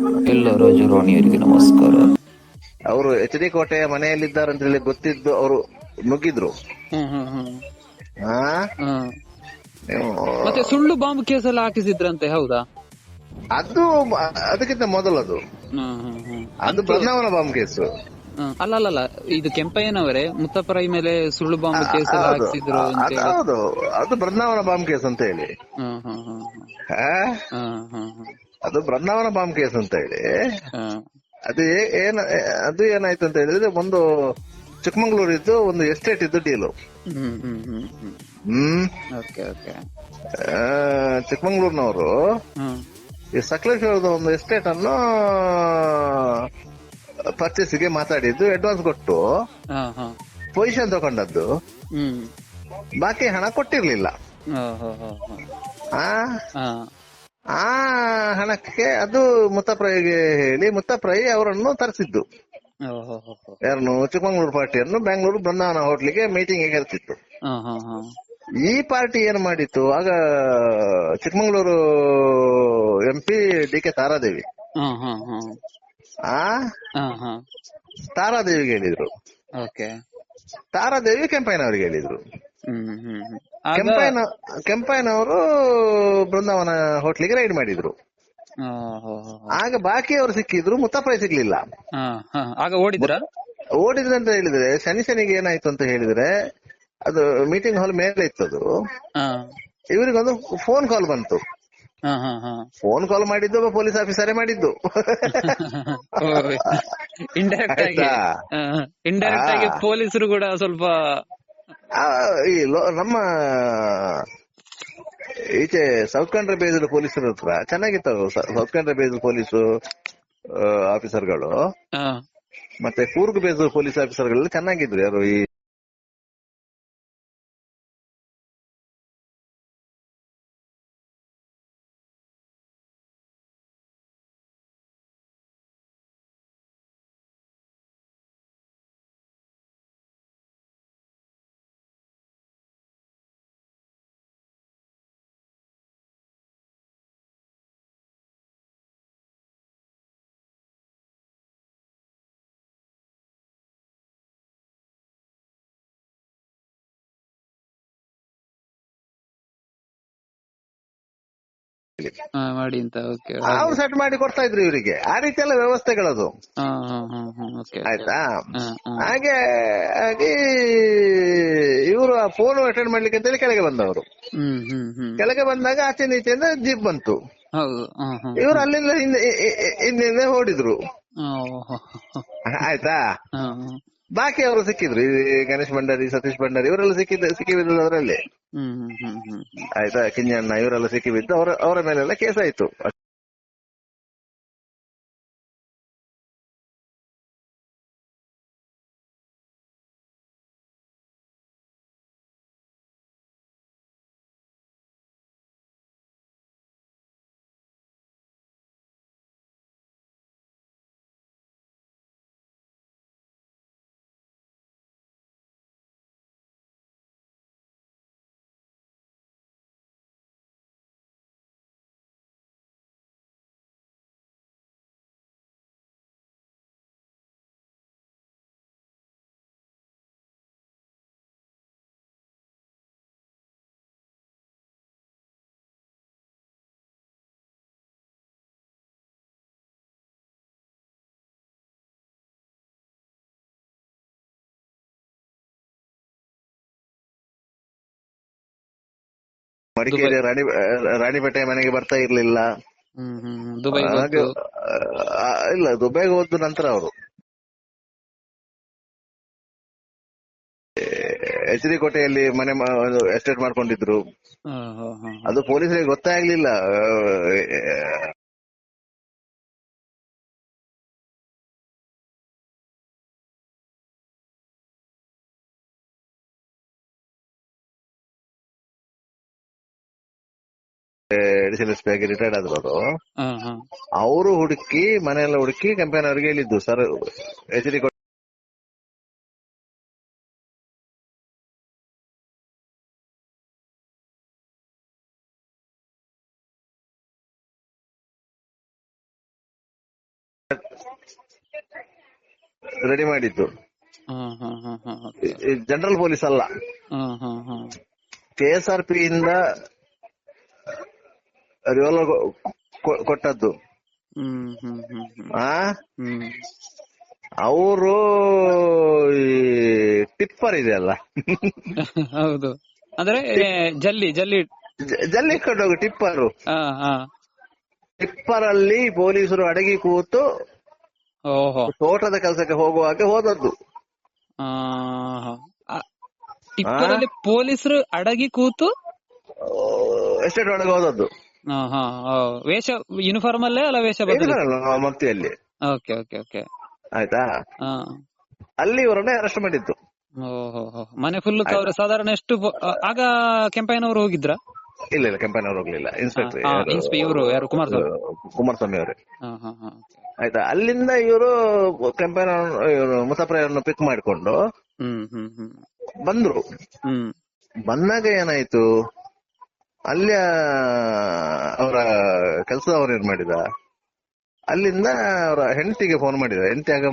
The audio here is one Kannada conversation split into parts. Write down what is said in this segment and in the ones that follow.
ಎಲ್ಲ ಅವರಿಗೆ ನಮಸ್ಕಾರ. ಅವರು ಎಚ್ ಡಿ ಕೋಟೆಯ ಮನೆಯಲ್ಲಿದ್ದಾರೆ ಅಂತ ಹೇಳಿ ಗೊತ್ತಿದ್ದು ಅವರು ನುಗ್ಗಿದ್ರು. ಹ್ಮ್ ಹ್ಮ್ ಹ್ಮ್. ಹಾ ಹ್ಮ್. ನೀವು ಮತ್ತೆ ಸುಳ್ಳು ಬಾಂಬ್ ಕೇಸ್ ಎಲ್ಲ ಹಾಕಿಸಿದ್ರಂತೆ ಹೌದಾ? ಅದು ಮ- ಅದಕ್ಕಿಂತ ಮೊದಲದು. ಹ್ಮ್ ಹ್ಮ್ ಹ್ಮ್. ಅದು ಬೃಂದಾವನ ಬಾಂಬ್ ಕೇಸು. ಹ್ಮ್. ಅಲ್ಲ ಅಲ್ಲ ಅಲ್ಲ ಇದು ಕೆಂಪಯ್ಯನವರೇ ಮುತ್ತಪ್ಪರೈ ಮೇಲೆ ಸುಳ್ಳು ಬಾಂಬ್ ಕೇಸ್ ಎಲ್ಲ ಹೌದು. ಹಾಕ್ಸಿದ್ರು ಅಂತ ಅದು ಹೇಳಿ. ಹೌದು. ಅದು ಬೃಂದಾವನ ಬಾಂಬ್ ಕೇಸ್ ಅಂತ ಹೇಳಿ. ಹ್ಮ್ ಹ್ಮ್ ಹ್ಮ್ ಹ್ಮ್. ಹಾ? ಹ್ಮ್ ಹ್ಮ್ ಹ್ಮ್. ಅದು ಬೃಂದಾವನ ಬಾಂಬ್ ಕೇಸ್ ಅಂತ ಹೇಳಿ. ಅದು ಏನ ಅದು ಏನಾಯ್ತು ಅಂತ ಹೇಳಿದ್ರೆ ಒಂದು ಚಿಕ್ಕಮಂಗ್ಳೂರಿದ್ದು ಒಂದು ಎಸ್ಟೇಟ್ ಇದ್ದು ಡೀಲು. ಹ್ಮ್ ಚಿಕ್ಕಮಂಗ್ಳೂರ್ನವರು ಈ ಸಕಲೇಶ್ವರದ ಒಂದು ಎಸ್ಟೇಟ್ ಅನ್ನು ಪರ್ಚೇಸ್ಗೆ ಮಾತಾಡಿದ್ದು ಅಡ್ವಾನ್ಸ್ ಕೊಟ್ಟು ಪೊಸಿಷನ್ ತಗೊಂಡದ್ದು. ಬಾಕಿ ಹಣ ಕೊಟ್ಟಿರ್ಲಿಲ್ಲ. ಆ ಹಣಕ್ಕೆ ಅದು ಮುತ್ತಪ್ರೈಗೆ ಹೇಳಿ ಮುತ್ತಪ್ರೈ ಅವರನ್ನು ತರಿಸಿದ್ದು. ಯಾರನ್ನು ಚಿಕ್ಕಮಂಗ್ಳೂರು ಪಾರ್ಟಿಯನ್ನು ಬೆಂಗಳೂರು ಬೃಂದಾವನ ಹೋಟ್ಲಿಗೆ ಮೀಟಿಂಗ್ ಕರೆಸಿತ್ತು ಈ ಪಾರ್ಟಿ ಏನ್ ಮಾಡಿತ್ತು? ಆಗ Chikmagalur M P D K Taradevi. ಆ? ತಾರಾದೇವಿಗೆ ಹೇಳಿದ್ರು. ಓಕೆ. ತಾರಾದೇವಿ ಕೆಂಪಯ್ಯನವರಿಗೆ ಹೇಳಿದ್ರು. ಕೆಂಪಯ್ಯನವರು ಬೃಂದಾವನ ಹೋಟ್ಲಿಗೆ ರೈಡ್ ಮಾಡಿದ್ರು. ಆಗ ಬಾಕಿ ಅವರು ಸಿಕ್ಕಿದ್ರು ಮುತ್ತಪ್ರೈ ಸಿಗ್ಲಿಲ್ಲ. ಆಗ ಓಡಿದ್ರ? ಓಡಿದ್ರು ಅಂತ ಹೇಳಿದ್ರೆ ಶನಿ ಶನಿಗೆ ಏನಾಯ್ತು ಅಂತ ಹೇಳಿದ್ರೆ ಅದು ಮೀಟಿಂಗ್ ಹಾಲ್ ಮೇಲೆ ಇತ್ತು ಅದು ಇವರಿಗೊಂದು ಫೋನ್ ಕಾಲ್ ಬಂತು. ಫೋನ್ ಕಾಲ್ ಮಾಡಿದ್ದು ಒಬ್ಬ ಪೊಲೀಸ್ ಆಫೀಸರೇ ಮಾಡಿದ್ದು. ಇಂಡೈರೆಕ್ಟ್ ಆಗಿ? ಇಂಡೈರೆಕ್ಟ್ ಆಗಿ ಪೊಲೀಸರು ಕೂಡ ಸ್ವಲ್ಪ ಈ ಲೋ- ನಮ್ಮ ಈಚೆ ಸೌತ್ ಕಂಟ್ರಿ ಬೇಸ್ಡ್ ಪೊಲೀಸರ ಹತ್ರ ಚೆನ್ನಾಗಿತ್ತು ಸೌತ್ ಕಂಟ್ರಿ ಬೇಸ್ಡ್ ಪೊಲೀಸ್ ಆಫೀಸರ್ಗಳು ಗಳು. ಮತ್ತೆ ಕೂರ್ಗ್ ಬೇಸ್ಡ್ ಪೊಲೀಸ್ ಆಫೀಸರ್ಗಳೆಲ್ಲ ಚೆನ್ನಾಗಿದ್ರು. ಯಾರು ಈ ಮಾಡಿ ಅಂತ ಓಕೆ ಅವ್ರು ಸೆಟ್ ಮಾಡಿ ಕೊಡ್ತಾ ಇದ್ರು ಇವರಿಗೆ. ಆ ರೀತಿ ಎಲ್ಲ ವ್ಯವಸ್ಥೆಗಳದು ಆಯ್ತಾ? ಹಾಗೆ ಹಾಗೆ ಇವರು ಆ ಫೋನ್ ಅಟೆಂಡ್ ಮಾಡ್ಲಿಕ್ಕೆ ಅಂತೇಳಿ ಕೆಳಗೆ ಬಂದವರು. ಕೆಳಗೆ ಬಂದಾಗ ಆಚೆ ನೀಚೆಯಿಂದ ಜೀಪ್ ಬಂತು. ಇವರು ಅಲ್ಲಿಂದ ಹಿಂದೆ ಹಿಂದೆ ಓಡಿದ್ರು. ಆಯ್ತಾ. ಬಾಕಿ ಅವರು ಸಿಕ್ಕಿದ್ರು. ಈ ಗಣೇಶ್ ಭಂಡಾರಿ ಸತೀಶ್ ಭಂಡಾರಿ ಇವರೆಲ್ಲ ಸಿಕ್ಕಿದ್ದ ಸಿಕ್ಕಿಬಿದ್ದು ಅದರಲ್ಲಿ. ಆಯ್ತಾ ಕಿಂಜಣ್ಣ ಇವರೆಲ್ಲ ಸಿಕ್ಕಿಬಿದ್ದು ಅವರ ಅವರ ಮೇಲೆಲ್ಲ ಕೇಸ್ ಮಡಿಕೇರಿ ರಾಣಿ ರಾಣಿಪೇಟೆ ಮನೆಗೆ ಬರ್ತಾ ಇರ್ಲಿಲ್ಲ. ಇಲ್ಲ ದುಬೈಗೆ ಹೋದ ನಂತರ ಅವರು. ಎಚ್ ಡಿ ಕೋಟೆಯಲ್ಲಿ ಮನೆ ಎಸ್ಟೇಟ್ ಮಾಡ್ಕೊಂಡಿದ್ರು. ಅದು ಪೊಲೀಸರಿಗೆ ಗೊತ್ತೇ ಎಸ್ ರಿಟೈರ್ಡ್ ಆದ್ರು ಅವರು. ಅವರು ಹುಡುಕಿ ಮನೆಯೆಲ್ಲ ಹುಡುಕಿ ಕಂಪನಿಯವರಿಗೆ ಹೇಳಿದ್ದು ಸರ್ ಎಚ್ ಡಿ ರೆಡಿ ಮಾಡಿದ್ದು. ಜನರಲ್ ಪೊಲೀಸ್ ಅಲ್ಲ. ಕೆ ಎಸ್ ಆರ್ ಪಿ ಇಂದ ರಿವಾಲ್ವರ್ ಕೊಟ್ಟದ್ದು. ಆ? ಅವರು ಈ ಟಿಪ್ಪರ್ ಇದೆಯಲ್ಲ ಹೌದು. ಅಂದ್ರೆ ಜಲ್ಲಿ ಜಲ್ಲಿ ಜಲ್ಲಿ ಇಟ್ಕೊಂಡು ಟಿಪ್ಪರ್. ಟಿಪ್ಪರು ಟಿಪ್ಪರ್ ಅಲ್ಲಿ ಪೊಲೀಸರು ಅಡಗಿ ಕೂತು ತೋಟದ ಕೆಲಸಕ್ಕೆ ಹೋಗುವಾಗ ಹೋದದ್ದು. ಟಿಪ್ಪರಲ್ಲಿ ಪೊಲೀಸರು ಅಡಗಿ ಕೂತು? ಎಸ್ಟೇಟ್ ಒಳಗೆ ಹೋದದ್ದು? ಹಾ ಹಾ ವೇಷ ಯೂನಿಫಾರ್ಮ್ ಅಲ್ಲೇ ಅಲ್ಲ ವೇಷ ಮಕ್ತಿಯಲ್ಲಿ ಓಕೆ ಓಕೆ ಓಕೆ ಆಯ್ತಾ? ಹಾ. ಅಲ್ಲಿ ಇವರನ್ನ ಅರೆಸ್ಟ್ ಮಾಡಿದ್ದು. ಓಹೋ. ಮನೆ ಫುಲ್ ಕವರ್ ಸಾಧಾರಣ ಎಷ್ಟು ಆಗ ಕೆಂಪಯ್ಯನವರು ಹೋಗಿದ್ರ? ಇಲ್ಲ ಇಲ್ಲ ಕೆಂಪಯ್ಯನವರು ಹೋಗ್ಲಿಲ್ಲ. ಇನ್ಸ್ಪೆಕ್ಟರ್ ಇವರು ಯಾರು? ಕುಮಾರಸ್ವಾಮಿ. ಕುಮಾರಸ್ವಾಮಿ ಅವರೇ. ಹಾ ಹಾ ಹಾ ಆಯ್ತಾ? ಅಲ್ಲಿಂದ ಇವರು ಇವರು ಮುಸಾಫರನ್ನು ಪಿಕ್ ಮಾಡಿಕೊಂಡು ಹ್ಮ್ ಹ್ಮ್ ಹ್ಮ್. ಬಂದ್ರು. ಹ್ಮ್. ಬಂದಾಗ ಏನಾಯ್ತು? ಅಲ್ಲಿಯ ಅವರ ಕೆಲಸದವರು ಏನ್ ಮಾಡಿದ? ಅಲ್ಲಿಂದ ಅವರ ಹೆಂಡತಿಗೆ ಫೋನ್ ಮಾಡಿದ. ಹೆಂಡತಿ ಆಗ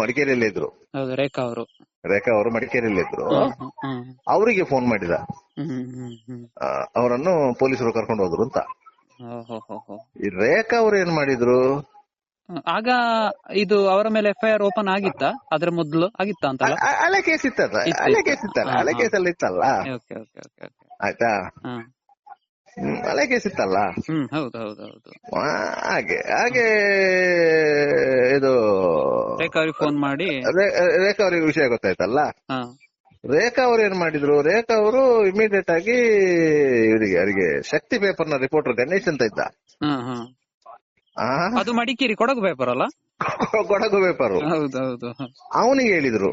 ಮಡಿಕೇರಿಯಲ್ಲಿ ಇದ್ರು. ರೇಖಾ ಅವರು. ರೇಖಾ ಅವರು ಮಡಿಕೇರಿಯಲ್ಲಿ ಇದ್ರು. ಅವರಿಗೆ ಫೋನ್ ಮಾಡಿದ. ಅವರನ್ನು ಪೊಲೀಸರು ಕರ್ಕೊಂಡು ಹೋದ್ರು ಅಂತ. ಈ ರೇಖಾ ಅವರು ಏನ್ ಮಾಡಿದ್ರು? ಆಗ ಇದು ಅವರ ಮೇಲೆ ಎಫ್ ಐ ಆರ್ ಓಪನ್ ಆಗಿತ್ತಾ? ಅದ್ರ ಮೊದಲು ಆಗಿತ್ತ ಅಂತ ಅಲ್ಲ ಕೇಸ್ ಇತ್ತಲ್ಲ. ಅಲ್ಲ. ಕೇಸ್ ಇತ್ತಲ್ಲ. ಅಲ್ಲ ಎಲ್ಲ ಇತ್ತಲ್ಲ. ಆಯ್ತಾ? ಇತ್ತಲ್ಲ ಹ್ಮ್ ಹೌದು ಹೌದು ಹೌದು. ಹಾಗೆ ಹಾಗೆ ಇದು ರೇಖಾ ಅವ್ರಿಗೆ ಫೋನ್ ಮಾಡಿ. ರೇಖಾ ಅವರಿಗೆ ವಿಷಯ ಗೊತ್ತಾಯ್ತಲ್ಲ? ರೇಖಾ ಅವ್ರು ಏನ್ ಮಾಡಿದ್ರು? ರೇಖಾ ಅವರು ಇಮಿಡಿಯೇಟ್ ಆಗಿ ಇವರಿಗೆ ಅವರಿಗೆ ಶಕ್ತಿ ಪೇಪರ್ನ ರಿಪೋರ್ಟರ್ ಗಣೇಶ್ ಅಂತ ಇದ್ದ. ಅದು ಮಡಿಕೇರಿ ಕೊಡಗು ಪೇಪರ್ ಅಲ್ಲ? ಕೊಡಗು ಪೇಪರ್ ಹೌದು ಹೌದು ಅವನಿಗೆ ಹೇಳಿದ್ರು.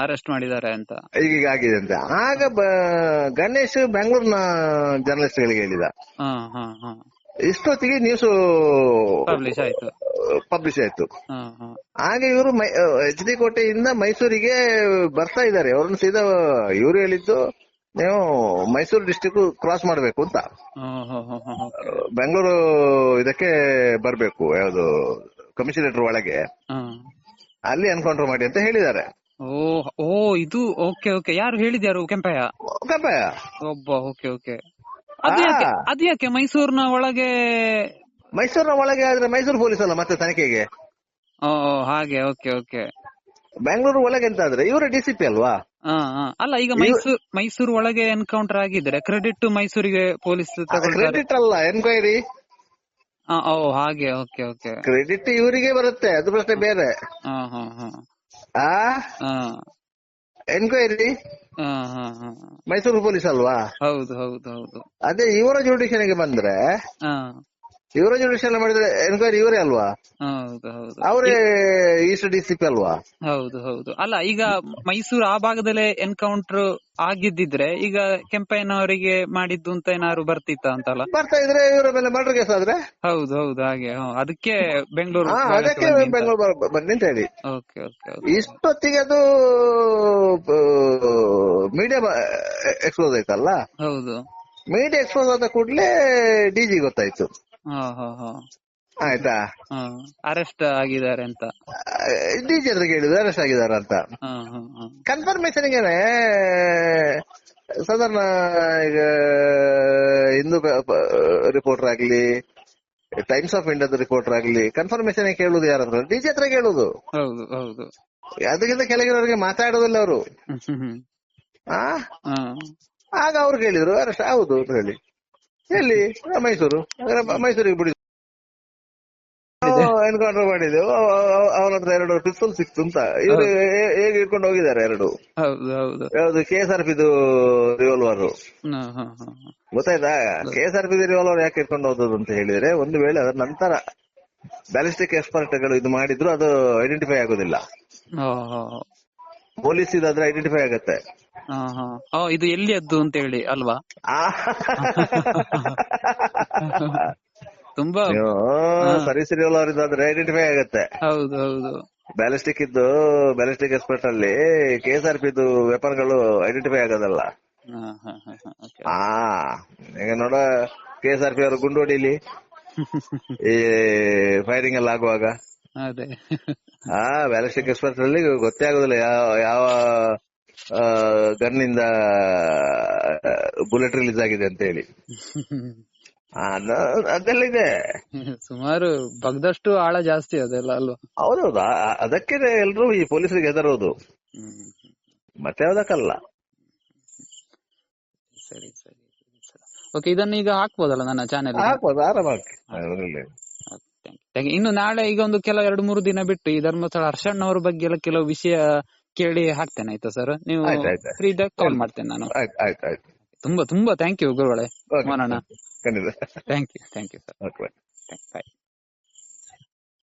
ಅರೆಸ್ಟ್ ಮಾಡಿದ್ದಾರೆ ಅಂತ. ಈಗ ಆಗಿದೆ ಅಂತ. ಆಗ ಗಣೇಶ ಬೆಂಗಳೂರಿನ ಜರ್ನಲಿಸ್ಟ್ ಗಳಿಗೆ ಹೇಳಿದ. ಇಷ್ಟೊತ್ತಿಗೆ ನ್ಯೂಸ್ ಪಬ್ಲಿಷ್ ಆಯ್ತು. ಪಬ್ಲಿಷ್ ಆಯ್ತು. ಹಾಗೆ ಇವರು ಎಚ್ ಡಿ ಕೋಟೆಯಿಂದ ಮೈಸೂರಿಗೆ ಬರ್ತಾ ಇದ್ದಾರೆ. ಅವ್ರನ್ನ ಸೀದಾ ಇವರು ಹೇಳಿದ್ದು ನೀವು ಮೈಸೂರು ಡಿಸ್ಟಿಕ್ ಕ್ರಾಸ್ ಮಾಡ್ಬೇಕು ಅಂತ. ಬೆಂಗಳೂರು ಇದಕ್ಕೆ ಬರ್ಬೇಕು ಯಾವುದು ಕಮಿಷನರೇಟರ್ ಒಳಗೆ ಹಾ. ಅಲ್ಲಿ ಎನ್ಕೌಂಟರ್ ಮಾಡಿ ಅಂತ ಹೇಳಿದ್ದಾರೆ. ಓ ಓ ಇದು ಓಕೆ ಓಕೆ. ಯಾರು ಹೇಳಿದ್ಯಾರು ಕೆಂಪಯ್ಯ? ಕೆಂಪಯ್ಯ. ಒಬ್ಬ ಓಕೆ ಓಕೆ. ಅದು ಯಾಕೆ ಮೈಸೂರಿನ ಒಳಗೆ? ಮೈಸೂರಿನ ಒಳಗೆ ಆದ್ರೆ ಮೈಸೂರು ಪೊಲೀಸ್ ಅಲ್ಲ ಮತ್ತೆ ತನಿಖೆಗೆ? ಓ ಹಾಗೆ ಓಕೆ ಓಕೆ. ಬೆಂಗಳೂರು ಒಳಗೆ ಅಂತ ಆದ್ರೆ ಇವರು ಡಿಸಿಪಿ ಅಲ್ವಾ? ಅಲ್ಲ ಈಗ ಮೈಸೂರು ಮೈಸೂರು ಒಳಗೆ ಎನ್ಕೌಂಟರ್ ಆಗಿದ್ರೆ ಕ್ರೆಡಿಟ್ ಮೈಸೂರಿಗೆ ಪೊಲೀಸ್ ಕ್ರೆಡಿಟ್ ಅಲ್ಲ ಎನ್ಕ್ವೈರಿ ಓ ಹಾಗೆ ಓಕೆ ಓಕೆ. ಕ್ರೆಡಿಟ್ ಇವರಿಗೆ ಬರುತ್ತೆ ಅದು ಪ್ರಶ್ನೆ ಬೇರೆ. ಆ? ಎನ್ಕ್ವೈರಿ ಮೈಸೂರು ಪೊಲೀಸ್ ಅಲ್ವಾ? ಹೌದು ಹೌದು ಹೌದು. ಅದೇ ಇವರ ಗೆ ಬಂದ್ರೆ ಇವರ ಜುಡಿಷಿಯಲ್ ಮಾಡಿದ್ರೆ ಎನ್ಕ್ವೈರಿ ಇವರೇ ಅಲ್ವಾ? ಅವರೇ ಈಸ್ಟ್ ಡಿಸಿಪಿ ಅಲ್ವಾ? ಹೌದು ಹೌದು. ಅಲ್ಲ ಈಗ ಮೈಸೂರು ಆ ಭಾಗದಲ್ಲೇ ಎನ್ಕೌಂಟರ್ ಆಗಿದ್ದಿದ್ರೆ ಈಗ ಕೆಂಪಯ್ಯನವರಿಗೆ ಮಾಡಿದ್ದು ಅಂತ ಏನಾದ್ರು ಬರ್ತಿತ್ತ ಅಂತಲ್ಲ? ಬರ್ತಾ ಇದ್ರೆ ಇವರ ಮೇಲೆ ಮರ್ಡರ್ ಕೇಸ್ ಆದ್ರೆ? ಹೌದು ಹೌದು ಹಾಗೆ. ಅದಕ್ಕೆ ಬೆಂಗಳೂರು ಅದಕ್ಕೆ ಬೆಂಗಳೂರು ಬನ್ನಿ ಅಂತ ಹೇಳಿ. ಓಕೆ ಓಕೆ ಇಷ್ಟೊತ್ತಿಗೆ ಅದು ಮೀಡಿಯಾ ಎಕ್ಸ್ಪೋಸ್ ಆಯ್ತಲ್ಲ? ಹೌದು. ಮೀಡಿಯಾ ಎಕ್ಸ್ಪೋಸ್ ಆದ ಕೂಡಲೇ ಡಿಜಿ ಗೊತ್ತಾಯ್ತು. ಆಯ್ತಾ? ಅರೆಸ್ಟ್ ಆಗಿದ್ದಾರೆ ಅಂತ. ಡಿಜೆ ಹತ್ರ ಕೇಳಿದ್ರು ಅರೆಸ್ಟ್ ಆಗಿದ್ದಾರೆ ಅಂತ. ಕನ್ಫರ್ಮೇಶನ್ ಗೆನೆ ಸಾಧಾರಣ ಈಗ ಹಿಂದೂ ರಿಪೋರ್ಟರ್ ಆಗ್ಲಿ ಟೈಮ್ಸ್ ಆಫ್ ಇಂಡಿಯಾದ ರಿಪೋರ್ಟರ್ ಆಗ್ಲಿ ಕನ್ಫರ್ಮೇಶನ್ ಕೇಳುದು ಯಾರಂದ್ರೆ ಡಿಜೆ ಹತ್ರ ಕೇಳುದು. ಹೌದು ಹೌದು. ಅದಕ್ಕಿಂತ ಕೆಳಗಿರೋರಿಗೆ ಮಾತಾಡೋದಿಲ್ಲ ಅವರು. ಆಗ ಅವ್ರು ಕೇಳಿದ್ರು ಅರೆಸ್ಟ್ ಹೌದು ಅಂತ ಹೇಳಿ. ಎಲ್ಲಿ ಮೈಸೂರು. ಮೈಸೂರಿಗೆ ಬಿಡಿ ಎನ್ಕೌಂಟರ್ ಮಾಡಿದೆವು ಅವನ ಹತ್ರ ಎರಡು ಪಿಸ್ತೂಲ್ ಸಿಕ್ತು ಅಂತ. ಇವರು ಹೇಗೆ ಇಟ್ಕೊಂಡು ಹೋಗಿದ್ದಾರೆ ಎರಡು? ಯಾವ್ದು ಕೆ ಎಸ್ ಆರ್ ಪಿದು ರಿವಾಲ್ವರ್. ಗೊತ್ತಾಯ್ತಾ? K S R P revolver ಯಾಕೆ ಇಟ್ಕೊಂಡು ಹೋದದ್ದು ಅಂತ ಹೇಳಿದ್ರೆ ಒಂದು ವೇಳೆ ಅದರ ನಂತರ ಬ್ಯಾಲಿಸ್ಟಿಕ್ ಎಕ್ಸ್ಪರ್ಟ್ಗಳು ಇದು ಮಾಡಿದ್ರು ಅದು ಐಡೆಂಟಿಫೈ ಆಗೋದಿಲ್ಲ. ಪೊಲೀಸ್ ಇದಾದ್ರೆ ಐಡೆಂಟಿಫೈ ಆಗತ್ತೆ. ಓ ಇದು ಎಲ್ಲಿಯದ್ದು ಅಂತ ಹೇಳಿ ಅಲ್ವಾ? ತುಂಬಾ ಸರಿ ಸರಿ ಇದಾದ್ರೆ ಐಡೆಂಟಿಫೈ ಆಗುತ್ತೆ. ಹೌದು ಹೌದು. ಬ್ಯಾಲಿಸ್ಟಿಕ್ ಇದ್ದು ಬ್ಯಾಲಿಸ್ಟಿಕ್ ಎಕ್ಸ್ಪರ್ಟ್ ಅಲ್ಲಿ ಕೆ ಎಸ್ ಆರ್ ಪಿ ವೆಪನ್ಗಳು ಐಡೆಂಟಿಫೈ ಆಗೋದಲ್ಲ. ಹಾ ಹಾ ಹಾ ಹಾ ಆ ಈಗ ನೋಡ ಕೆ ಎಸ್ ಆರ್ ಪಿ ಅವರು ಗುಂಡು ಹೊಡಿಲಿ. ಈ ಫೈರಿಂಗ್ ಎಲ್ಲ ಆಗುವಾಗ. ಆ ಬ್ಯಾಲಿಸ್ಟಿಕ್ ಎಕ್ಸ್ಪರ್ಟ್ ಅಲ್ಲಿ ಗೊತ್ತೇ ಆಗುದಿಲ್ಲ ಯಾವ ಯಾವ ಗನ್ನಿಂದ ಬುಲೆಟ್ ರಿಲೀಸ್ ಆಗಿದೆ ಅಂತ ಹೇಳಿ. ಅದ- ಅದೆಲ್ಲ ಇದೆ ಸುಮಾರು ಬಗ್ದಷ್ಟು ಆಳ ಜಾಸ್ತಿ ಅದೆಲ್ಲ ಅಲ್ವಾ? ಹೌದೌದು ಅದಕ್ಕೆ ಎಲ್ರು ಈ ಪೊಲೀಸರಿಗೆ ಹೆದರೋದು. ಮತ್ತೆ ಅದಕ್ಕಲ್ಲ. ಸರಿ ಸರಿ ಓಕೆ ಇದನ್ನ ಈಗ ಹಾಕ್ಬೋದಲ್ಲ ನನ್ನ ಚಾನೆಲ್ ಹಾಕ್ಬೋದು ಆರಾಮಾಗಿ. ಇನ್ನು ನಾಳೆ ಈಗ ಒಂದು ಕೆಲವು ಎರಡು ಮೂರು ದಿನ ಬಿಟ್ಟು ಈ ಧರ್ಮಸ್ಥಳ ಹರ್ಷಣ್ಣವರ ಬಗ್ಗೆ ಎಲ್ಲ ಕೆಲವು ವಿಷಯ ಕೇಳಿ ಹಾಕ್ತೇನೆ ಆಯ್ತಾ ಸರ್ ನೀವು. ಫ್ರೀ ಇದ್ದಾಗ ಕಾಲ್ ಮಾಡ್ತೇನೆ ನಾನು. ಆಯ್ತು ಆಯ್ತು ಆಯ್ತು. ತುಂಬಾ ತುಂಬಾ ಥ್ಯಾಂಕ್ ಯು ಗುರುಗಳೇ. ಮಾಡೋಣ ಮೋನಣ್ಣ. Thank you thank you sir okay bye